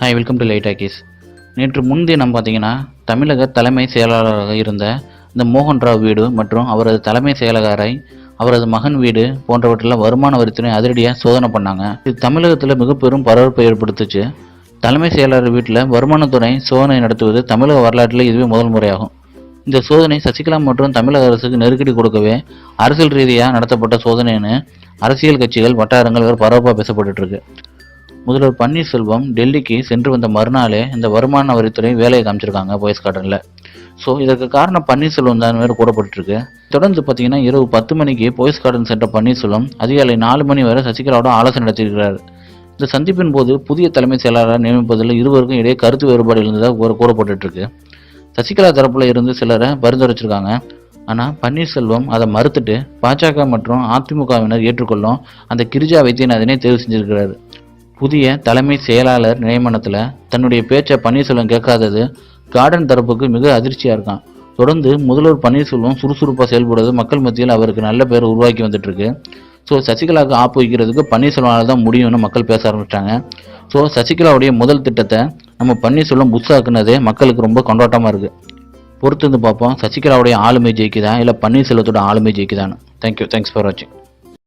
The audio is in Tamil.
ஹாய் வெல்கம் டு லைட் ஆக்கீஸ் நேற்று முன்தினம் பார்த்தீங்கன்னா தமிழக தலைமை செயலாளராக இருந்த இந்த மோகன் ராவ் வீடு மற்றும் அவரது தலைமை செயலாளரை அவரது மகன் வீடு போன்றவற்றில் வருமான வரித்துறை அதிரடியாக சோதனை பண்ணாங்க. இது தமிழகத்தில் மிக பெரும் பரபரப்பை ஏற்படுத்துச்சு. தலைமை செயலாளர் வீட்டில் வருமானத்துறை சோதனை நடத்துவது தமிழக வரலாற்றில் இதுவே முதல் முறையாகும். இந்த சோதனை சசிகலா மற்றும் தமிழக அரசுக்கு நெருக்கடி கொடுக்கவே அரசியல் ரீதியாக நடத்தப்பட்ட சோதனைன்னு அரசியல் கட்சிகள் வட்டாரங்கள் பரபரப்பாக பேசப்பட்டுட்டு இருக்கு. முதல்வர் பன்னீர்செல்வம் டெல்லிக்கு சென்று வந்த மறுநாளே இந்த வருமான வரித்துறை வேலையை காமிச்சிருக்காங்க போயஸ் கார்டனில் ஸோ இதற்கு காரணம் பன்னீர்செல்வம் தான் வேறு கூறப்பட்டிருக்கு. தொடர்ந்து பார்த்தீங்கன்னா இரவு பத்து மணிக்கு போயஸ் கார்டன் சென்ற பன்னீர்செல்வம் அதிகாலை நாலு மணி வரை சசிகலாவோட ஆலோசனை நடத்தியிருக்கிறார். இந்த சந்திப்பின் போது புதிய தலைமை செயலாளரை நியமிப்பதில் இருவருக்கும் இடையே கருத்து வேறுபாடு இருந்ததாக கூறப்பட்டுருக்கு. சசிகலா தரப்பில் இருந்து சிலரை பரிந்துரைச்சிருக்காங்க. ஆனால் பன்னீர்செல்வம் அதை மறுத்துட்டு பாஜக மற்றும் அதிமுகவினர் ஏற்றுக்கொள்ளும் அந்த கிரிஜா வைத்தியநாதனை தேர்வு செஞ்சிருக்கிறார். புதிய தலைமை செயலாளர் நியமனத்தில் தன்னுடைய பேச்சை பன்னீர்செல்வம் கேட்காதது கார்டன் தரப்புக்கு மிக அதிர்ச்சியாக இருக்கான். தொடர்ந்து முதல்வர் பன்னீர்செல்வம் சுறுசுறுப்பாக செயல்படுறது மக்கள் மத்தியில் அவருக்கு நல்ல பேர் உருவாக்கி வந்துட்டுருக்கு. ஸோ சசிகலாவுக்கு ஆப்பு வைக்கிறதுக்கு பன்னீர்செல்வனால் தான் முடியும்னு மக்கள் பேச ஆரம்பிச்சிட்டாங்க. ஸோ சசிகலாவுடைய முதல் திட்டத்தை நம்ம பன்னீர்செல்வம் புதுசாக்குனதே மக்களுக்கு ரொம்ப கொண்டாட்டமாக இருக்குது பொறுத்து வந்து பார்ப்போம். சசிகலாவுடைய ஆளுமை ஜெயிக்குதா? இல்லை பன்னீர்செல்வத்தோட ஆளுமை ஜெயிக்குதான்னு. தேங்க்யூ தேங்க்ஸ் ஃபார் வாட்சிங்